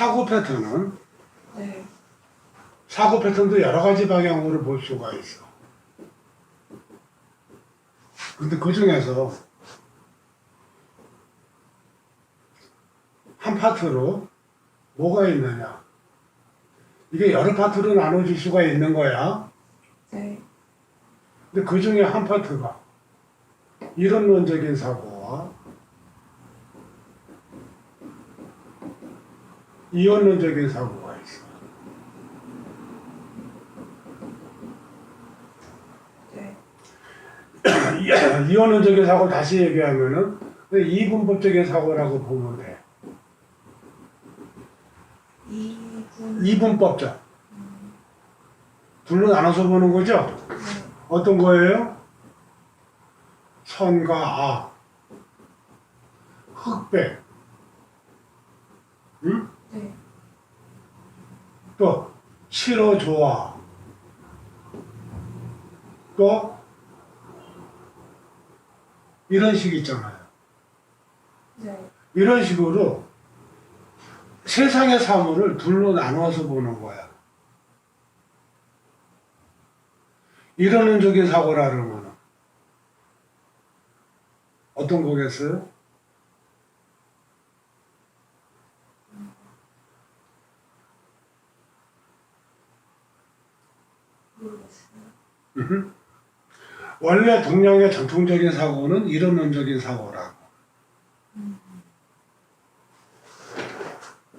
사고 패턴은 네. 사고 패턴도 여러 가지 방향으로 볼 수가 있어. 근데 그 중에서 한 파트로 뭐가 있느냐? 이게 여러 파트로 나눠질 수가 있는 거야. 네. 근데 그 중에 한 파트가 이론론적인 사고와 이원론적인 사고가 있어. 네. 이원론적인 사고 다시 얘기하면은 이분법적인 사고라고 보면 돼. 이분. 이분법적. 둘로 나눠서 보는 거죠? 네. 어떤 거예요? 선과 악, 흑백, 응? 네. 또 싫어 좋아, 또 이런 식 있잖아요. 네. 이런 식으로 세상의 사물을 둘로 나눠서 보는 거야. 이론론적인 사고라는 거는 어떤 거겠어요? 음흠. 원래 동양의 전통적인 사고는 이론론적인 사고라고.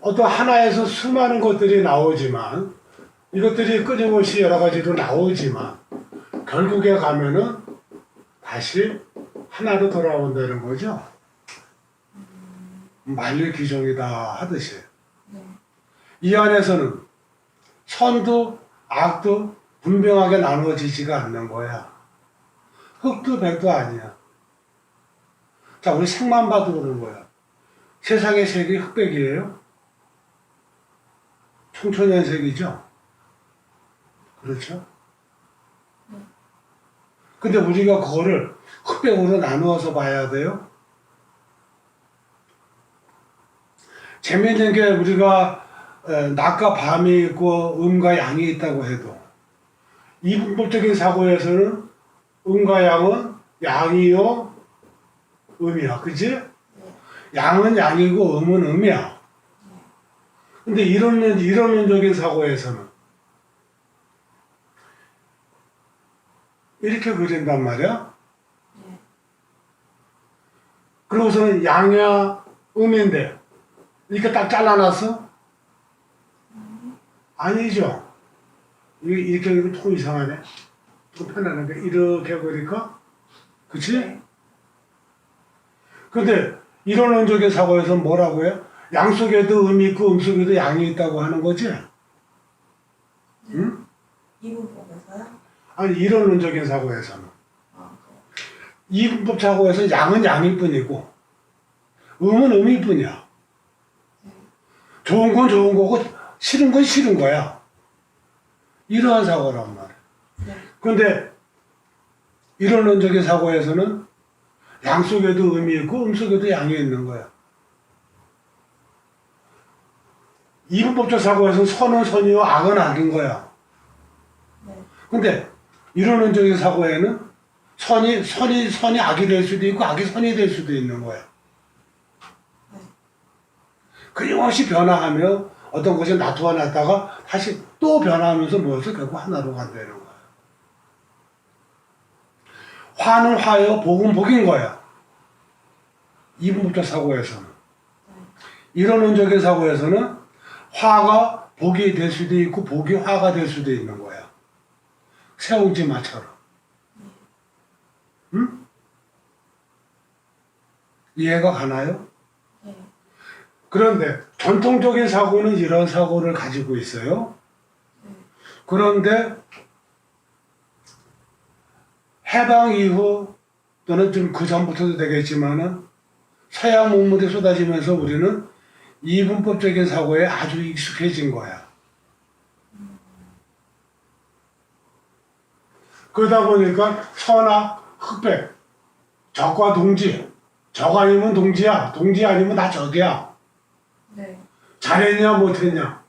어떤 하나에서 수많은 것들이 나오지만 이것들이 끊임없이 여러 가지로 나오지만 결국에 가면은 다시 하나로 돌아온다는 거죠. 만일 기종이다 하듯이 네. 이 안에서는 선도 악도 분명하게 나누어지지가 않는 거야. 흑도 백도 아니야. 자, 우리 색만 봐도 그런 거야. 세상의 색이 흑백이에요? 청천연색이죠? 그렇죠? 근데 우리가 그거를 흑백으로 나누어서 봐야 돼요? 재미있는 게 우리가 에, 낮과 밤이 있고 음과 양이 있다고 해도 이분법적인 사고에서는 음과 양은 양이요 음이야 그지? 양은 양이고 음은 음이야 근데 이런 이론론적인 사고에서는 이렇게 그린단 말이야 네. 그러고서는 양이야 음인데 이렇게 딱 잘라놨어? 아니죠. 이렇게 그리면 좀 이상하네. 좀 편안하게 이렇게 그리니까 그치? 네. 근데 이론론적인 사고에서 뭐라고 해요? 양 속에도 음이 있고 음 속에도 양이 있다고 하는 거지? 응? 이분법에서요? 아니 이론론적인 사고에서는 아. 이분법 사고에서 양은 양일 뿐이고 음은 음일 뿐이야. 좋은 건 좋은 거고 싫은 건 싫은 거야. 이러한 사고란 말이야. 네. 근데 이론론적인 사고에서는 양 속에도 음이 있고 음 속에도 양이 있는 거야. 이분법적 사고에서는 선은 선이요 악은 악인 거야. 네. 근데 이론론적인 사고에는 선이 선이 선이 악이 될 수도 있고 악이 선이 될 수도 있는 거야. 네. 끊임없이 변화하며 어떤 것이 나타났다가 다시 또 변화하면서 모여서 결국 하나로 간다는. 화는 화요, 복은 복인 거야. 이분법적 사고에서는. 이론론적인 사고에서는 화가 복이 될 수도 있고 복이 화가 될 수도 있는 거야. 새옹지마처럼. 응? 이해가 가나요? 네. 그런데 전통적인 사고는 이런 사고를 가지고 있어요. 그런데 해방 이후 또는 좀 그 전부터도 되겠지만은 서양 문물이 쏟아지면서 우리는 이분법적인 사고에 아주 익숙해진 거야. 그러다 보니까 선악, 흑백, 적과 동지, 적 아니면 동지야, 동지 아니면 나 적이야. 네. 잘했냐 못했냐?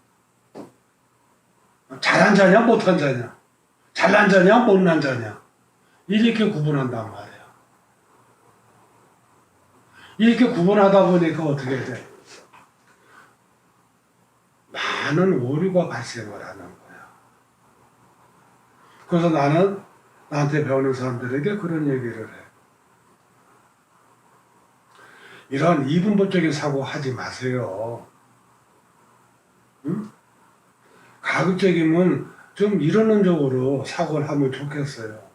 잘한 자냐 못한 자냐? 잘난 자냐 못난 자냐? 이렇게 구분한단 말이야 이렇게 구분하다 보니까 어떻게 돼? 많은 오류가 발생을 하는 거야. 그래서 나는 나한테 배우는 사람들에게 그런 얘기를 해 이런 이분법적인 사고 하지 마세요. 응? 가급적이면 좀 이론론적으로 사고를 하면 좋겠어요.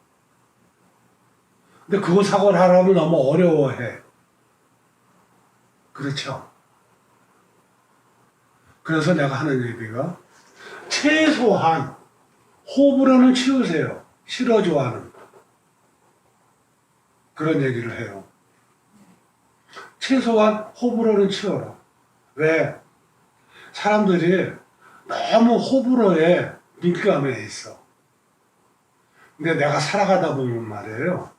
근데 그거 사고를 하려면 너무 어려워해. 그렇죠? 그래서 내가 하는 얘기가 최소한 호불호는 치우세요. 싫어 좋아하는 그런 얘기를 해요. 최소한 호불호는 치워라. 왜? 사람들이 너무 호불호에 민감해 있어. 근데 내가 살아가다 보면 말이에요.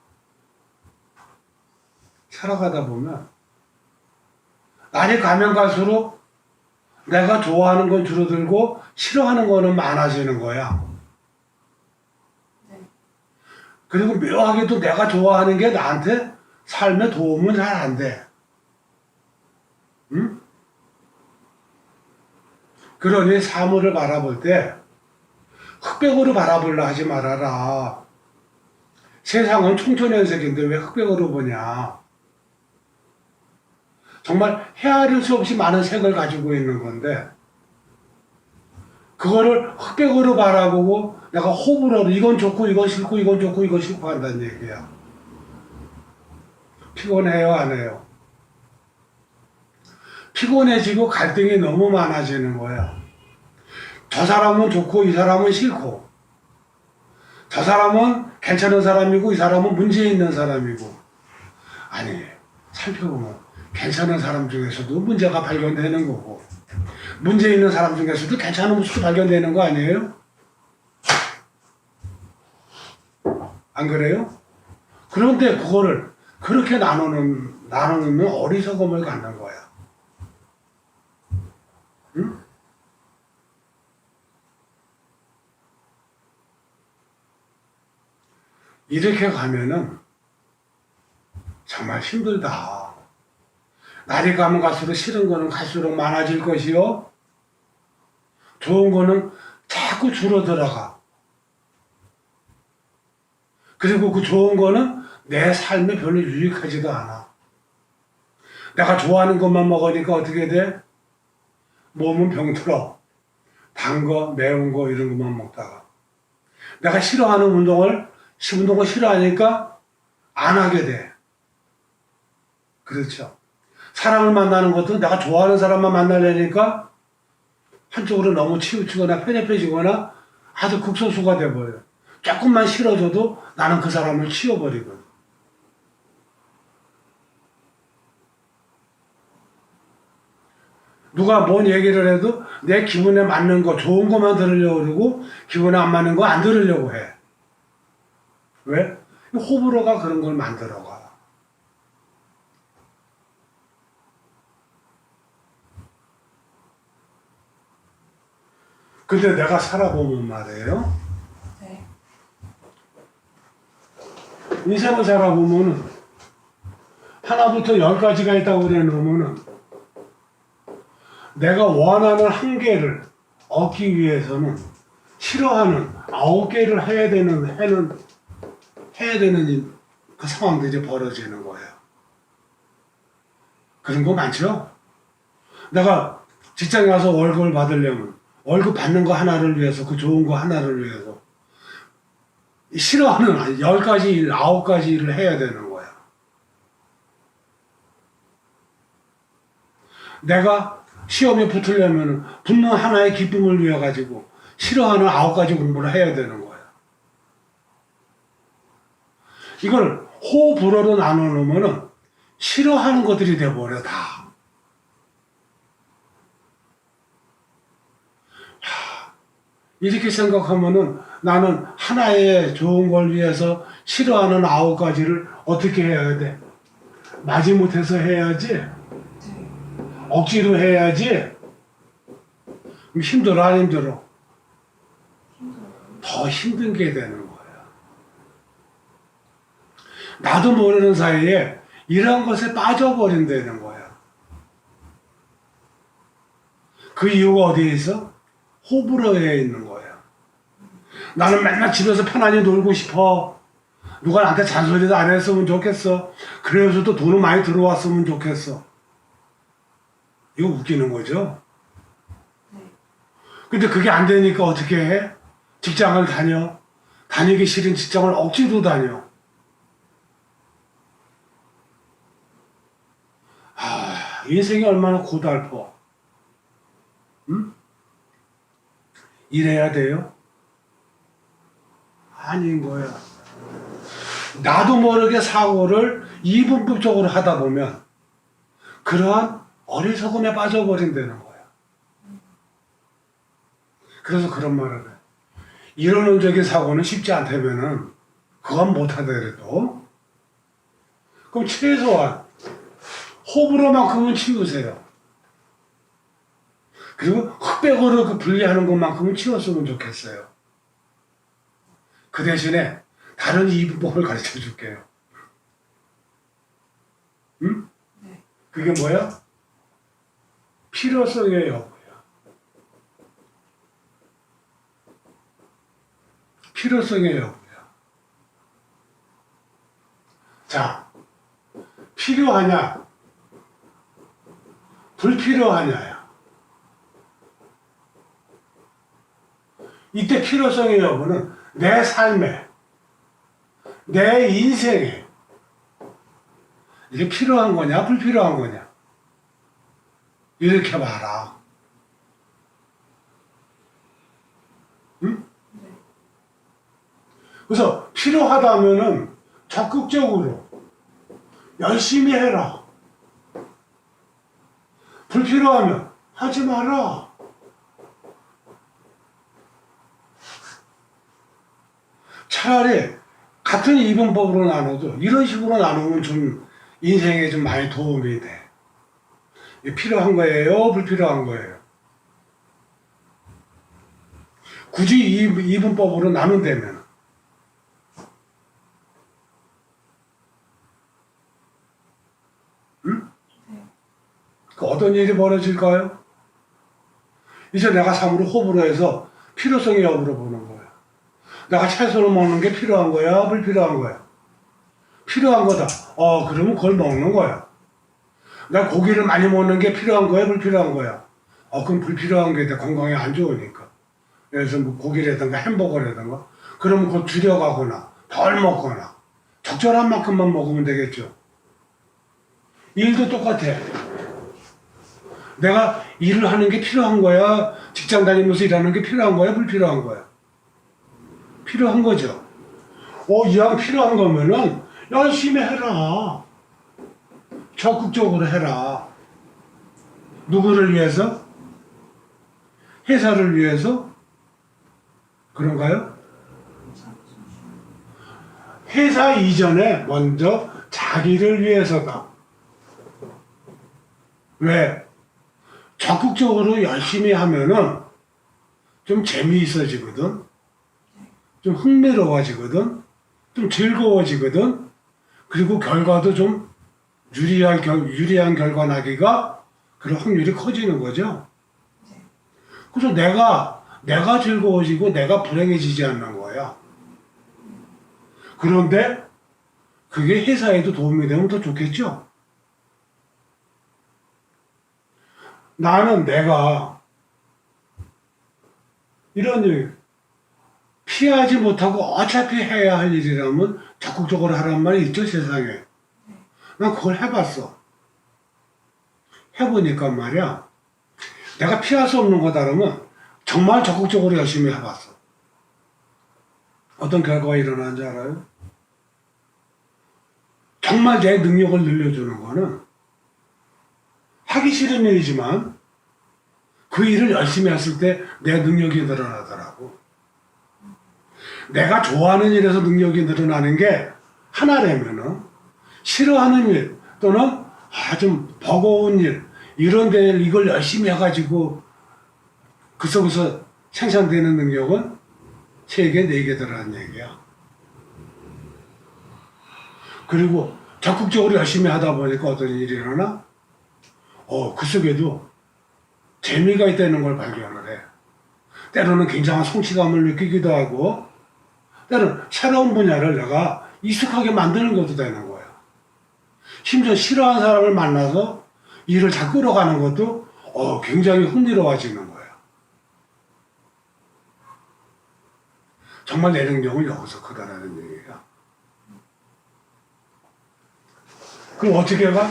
살아가다 보면 날이 가면 갈수록 내가 좋아하는 건 줄어들고 싫어하는 거는 많아지는 거야. 네. 그리고 묘하게도 내가 좋아하는 게 나한테 삶에 도움은 잘 안 돼. 그러니 사물을 바라볼 때 흑백으로 바라보려 하지 말아라. 세상은 총천연색인데 왜 흑백으로 보냐? 정말 헤아릴 수 없이 많은 색을 가지고 있는 건데 그거를 흑백으로 바라보고 내가 호불호로 이건 좋고 이건 싫고 이건 좋고 이건 싫고 한다는 얘기야. 피곤해요 안 해요? 피곤해지고 갈등이 너무 많아지는 거야. 저 사람은 좋고 이 사람은 싫고 저 사람은 괜찮은 사람이고 이 사람은 문제 있는 사람이고 아니 살펴보면 괜찮은 사람 중에서도 문제가 발견되는 거고 문제 있는 사람 중에서도 괜찮은 모습이 발견되는 거 아니에요? 안 그래요? 그런데 그거를 그렇게 나누는 나누면 어리석음을 갖는 거야. 이렇게 가면은 정말 힘들다. 날이 가면 갈수록 싫은 거는 갈수록 많아질 것이요. 좋은 거는 자꾸 줄어들어가. 그리고 그 좋은 거는 내 삶에 별로 유익하지도 않아. 내가 좋아하는 것만 먹으니까 어떻게 돼? 몸은 병들어. 단 거, 매운 거 이런 것만 먹다가. 내가 싫어하는 운동을, 운동을 싫어하니까 안 하게 돼. 그렇죠. 사람을 만나는 것도 내가 좋아하는 사람만 만나려니까 한쪽으로 너무 치우치거나 편협해지거나 아주 극소수가 돼버려요. 조금만 싫어져도 나는 그 사람을 치워버리거든. 누가 뭔 얘기를 해도 내 기분에 맞는 거, 좋은 것만 들으려고 그러고 기분에 안 맞는 거 안 들으려고 해. 왜? 호불호가 그런 걸 만들어가. 근데 내가 살아보면 말이에요. 네. 인생을 살아보면은 하나부터 열까지가 있다고 그래 놓으면은 내가 원하는 한 개를 얻기 위해서는 싫어하는 아홉 개를 해야 되는 해는 해야 되는 이- 그 상황들이 벌어지는 거예요. 그런 거 많죠? 내가 직장에 가서 월급을 받으려면 월급 받는 거 하나를 위해서 그 좋은 거 하나를 위해서 싫어하는 열 가지 일, 아홉 가지 일을 해야 되는 거야. 내가 시험에 붙으려면 붙는 하나의 기쁨을 위해 가지고 싫어하는 아홉 가지 공부를 해야 되는 거야. 이걸 호불호로 나눠 놓으면은 싫어하는 것들이 돼버려 다. 하, 이렇게 생각하면은 나는 하나의 좋은 걸 위해서 싫어하는 아홉 가지를 어떻게 해야 돼? 마지못해서 해야지. 네. 억지로 해야지. 힘들어 안 힘들어? 더 힘든 게 되는 거야. 나도 모르는 사이에 이런 것에 빠져버린다는 거야. 그 이유가 어디에 있어? 호불호에 있는 거야. 나는 맨날 집에서 편안히 놀고 싶어. 누가 나한테 잔소리도 안 했으면 좋겠어. 그래서도 돈은 많이 들어왔으면 좋겠어. 이거 웃기는 거죠? 네. 근데 그게 안 되니까 어떻게 해? 직장을 다녀. 다니기 싫은 직장을 억지로 다녀. 아, 인생이 얼마나 고달퍼. 응? 이래야 돼요? 아닌 거야. 나도 모르게 사고를 이분법적으로 하다 보면 그러한 어리석음에 빠져버린다는 거야. 그래서 그런 말을 해. 이론적인 사고는 쉽지 않다면은 그건 못하더라도 그럼 최소한 호불호만큼은 치우세요. 그리고 흑백으로 그 분리하는 것만큼은 치웠으면 좋겠어요. 그 대신에 다른 이분법을 가르쳐 줄게요. 응? 네. 그게 뭐야? 필요성의 여부야. 필요성의 여부야. 자, 필요하냐? 불필요하냐야. 이때 필요성의 여부는 내 삶에, 내 인생에 이게 필요한 거냐, 불필요한 거냐. 이렇게 봐라. 응? 네. 그래서 필요하다면은 적극적으로 열심히 해라. 불필요하면 하지 마라. 차라리 같은 이분법으로 나눠도 이런 식으로 나누면 좀 인생에 좀 많이 도움이 돼. 필요한 거예요? 불필요한 거예요? 굳이 이, 이분법으로 나눈다면 응? 네. 그 어떤 일이 벌어질까요? 이제 내가 삶으로 호불호 해서 필요성의 여부로 보는 거야. 내가 채소를 먹는 게 필요한 거야? 불필요한 거야? 필요한 거다. 어, 그러면 그걸 먹는 거야. 내가 고기를 많이 먹는 게 필요한 거야? 불필요한 거야? 어, 그럼 불필요한 게내 건강에 안 좋으니까. 그래서 뭐 고기라든가 햄버거라든가. 그러면 그걸 줄여가거나, 덜 먹거나, 적절한 만큼만 먹으면 되겠죠. 일도 똑같아. 내가 일을 하는 게 필요한 거야? 직장 다니면서 일하는 게 필요한 거야? 불필요한 거야? 필요한 거죠. 어, 이왕 필요한 거면은 열심히 해라. 적극적으로 해라. 누구를 위해서? 회사를 위해서? 그런가요? 회사 이전에 먼저 자기를 위해서다. 왜? 적극적으로 열심히 하면은 좀 재미있어지거든. 좀 흥미로워지거든. 좀 즐거워지거든. 그리고 결과도 좀 유리한 결, 유리한 결과 나기가 그런 확률이 커지는 거죠. 네. 그래서 내가 내가 즐거워지고 내가 불행해지지 않는 거야. 그런데 그게 회사에도 도움이 되면 더 좋겠죠. 나는 내가 이런 일 피하지 못하고 어차피 해야 할 일이라면 적극적으로 하란 말이 있죠 세상에. 난 그걸 해봤어. 해보니까 말이야. 내가 피할 수 없는 거다 그러면 정말 적극적으로 열심히 해봤어. 어떤 결과가 일어나는지 알아요? 정말 내 능력을 늘려주는 거는 하기 싫은 일이지만 그 일을 열심히 했을 때 내 능력이 늘어나더라고. 내가 좋아하는 일에서 능력이 늘어나는 게 하나라면은 싫어하는 일 또는 아좀 버거운 일 이런 데 이걸 열심히 해가지고 그 속에서 생산되는 능력은 세 개, 네 개더라는 얘기야. 그리고 적극적으로 열심히 하다 보니까 어떤 일이 일어나? 어, 그 속에도 재미가 있다는 걸 발견을 해. 때로는 굉장한 성취감을 느끼기도 하고, 때로는 새로운 분야를 내가 익숙하게 만드는 것도 되는 거야. 심지어 싫어하는 사람을 만나서 일을 잘 끌어가는 것도 어, 굉장히 흥미로워지는 거야. 정말 내 능력은 여기서 크다라는 얘기야. 그럼 어떻게 가?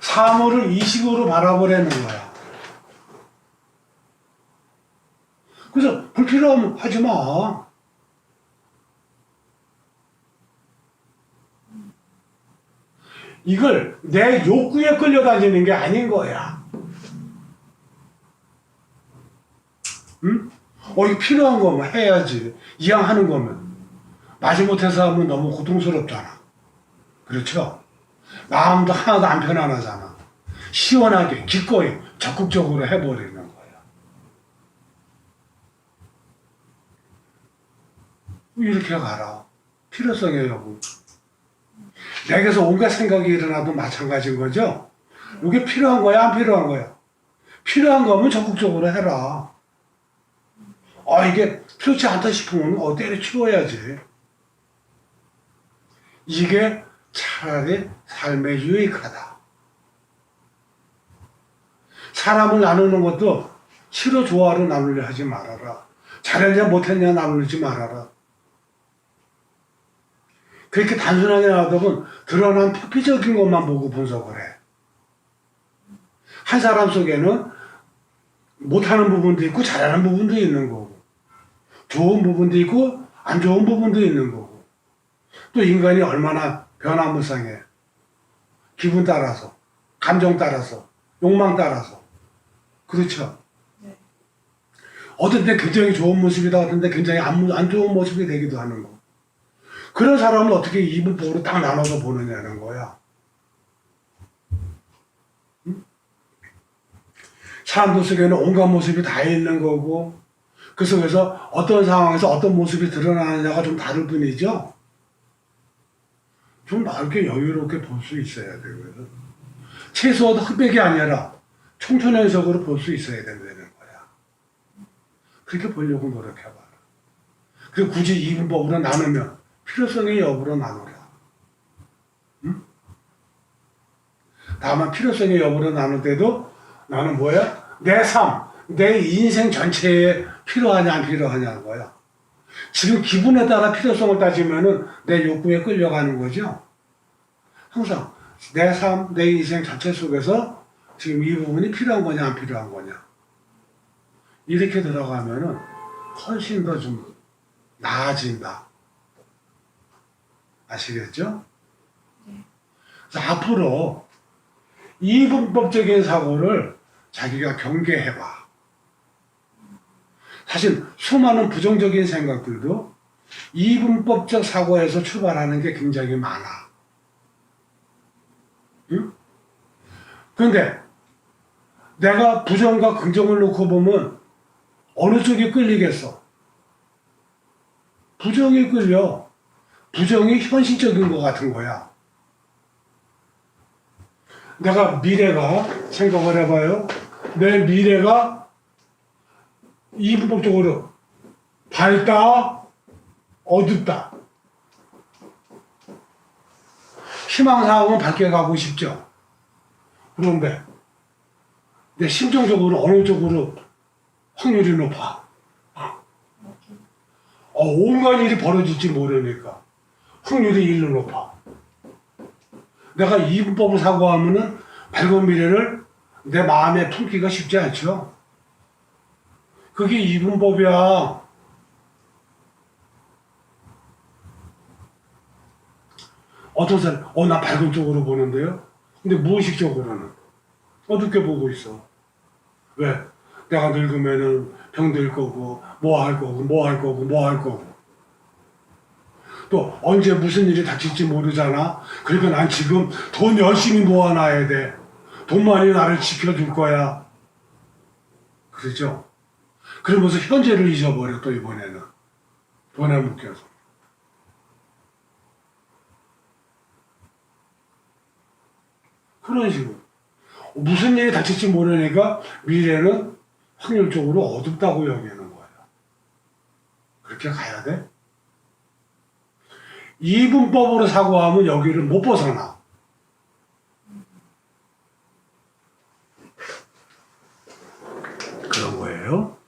사물을 이식으로 바라보라는 거야. 그래서 불필요하면 하지 마. 이걸 내 욕구에 끌려다니는 게 아닌 거야. 응? 어, 이 필요한 거면 해야지. 이왕 하는 거면. 마지못해서 하면 너무 고통스럽잖아. 그렇죠? 마음도 하나도 안 편안하잖아. 시원하게, 기꺼이, 적극적으로 해버리는 거야. 이렇게 가라. 필요성의 여부. 내게서 온갖 생각이 일어나도 마찬가지인 거죠? 이게 필요한 거야, 안 필요한 거야? 필요한 거면 적극적으로 해라. 아, 이게 필요치 않다 싶으면 어, 때려치워야지. 이게 차라리 삶에 유익하다. 사람을 나누는 것도 싫어 좋아로 나누려 하지 말아라. 잘했냐 못했냐 나누지 말아라. 그렇게 단순하게 나오다보면 드러난 표피적인 것만 보고 분석을 해. 한 사람 속에는 못하는 부분도 있고 잘하는 부분도 있는 거고 좋은 부분도 있고 안 좋은 부분도 있는 거고 또 인간이 얼마나 변화무쌍해. 기분 따라서 감정 따라서 욕망 따라서. 그렇죠? 네. 어떤 때 굉장히 좋은 모습이다 어떤 때 굉장히 안, 안 좋은 모습이 되기도 하는 거. 그런 사람은 어떻게 이분법으로 딱 나눠서 보느냐는 거야. 응? 사람들 속에는 온갖 모습이 다 있는 거고 그 속에서 어떤 상황에서 어떤 모습이 드러나느냐가 좀 다를 뿐이죠 좀 넓게 여유롭게 볼 수 있어야 되고요 최소한 흑백이 아니라 청천연석으로 볼 수 있어야 된다는 거야 그렇게 보려고 노력해봐라 그 굳이 이분법으로 나누면 필요성의 여부로 나누라. 응? 다만 필요성의 여부로 나눌 때도 나는 뭐야? 내 삶, 내 인생 전체에 필요하냐 안 필요하냐는 거야. 지금 기분에 따라 필요성을 따지면은 내 욕구에 끌려가는 거죠. 항상 내 삶, 내 인생 전체 속에서 지금 이 부분이 필요한 거냐 안 필요한 거냐. 이렇게 들어가면은 훨씬 더 좀 나아진다. 아시겠죠? 앞으로 이 분법적인 사고를 자기가 경계해봐. 사실 수많은 부정적인 생각들도 이분법적 사고에서 출발하는 게 굉장히 많아. 응? 그런데 내가 부정과 긍정을 놓고 보면 어느 쪽이 끌리겠어? 부정이 끌려. 부정이 현실적인 것 같은 거야. 내가 미래가 생각을 해봐요. 내 미래가 이분법적으로 밝다, 어둡다. 희망사항은 밝게 가고 싶죠. 그런데 내 심정적으로 어느 쪽으로 확률이 높아. 어, 온갖 일이 벌어질지 모르니까 확률이 일로 높아. 내가 이분법을 사고하면은 밝은 미래를 내 마음에 품기가 쉽지 않죠. 그게 이분법이야. 어떤 사람, 어, 나 밝은 쪽으로 보는데요? 근데 무의식적으로는 어둡게 보고 있어. 왜? 내가 늙으면은 병들 거고, 뭐 할 거고, 뭐 할 거고, 뭐 할 거고. 또 언제 무슨 일이 닥칠지 모르잖아. 그러니까 난 지금 돈 열심히 모아놔야 돼. 돈만이 나를 지켜줄 거야. 그렇죠? 그러면서 현재를 잊어버려 또 이번에는 돈에 묶여서. 그런 식으로 무슨 일이 닥칠지 모르니까 미래는 확률적으로 어둡다고 여기는 거예요. 그렇게 가야 돼? 이분법으로 사고하면 여기를 못 벗어나. 그런 거예요.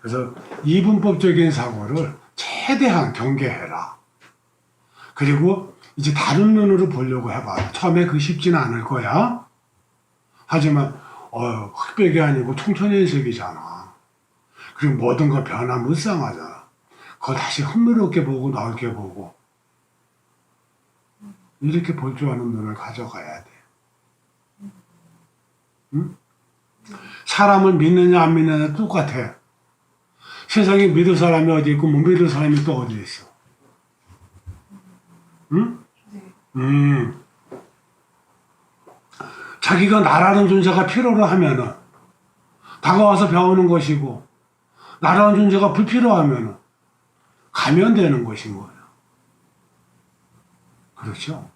그래서 이분법적인 사고를 최대한 경계해라. 그리고 이제 다른 눈으로 보려고 해봐. 처음에 그 쉽지는 않을 거야. 하지만 어, 흑백이 아니고 청천연색이잖아. 그리고 모든 거 변하면 불쌍하잖아. 그거 다시 흥미롭게 보고 넓게 보고 이렇게 볼 줄 아는 눈을 가져가야 돼. 응? 사람을 믿느냐 안 믿느냐 똑같아. 세상에 믿을 사람이 어디 있고 못 믿을 사람이 또 어디 있어. 응? 네. 음. 자기가 나라는 존재가 필요로 하면은 다가와서 배우는 것이고 나라는 존재가 불필요하면은 가면 되는 것인 거예요. 그렇죠?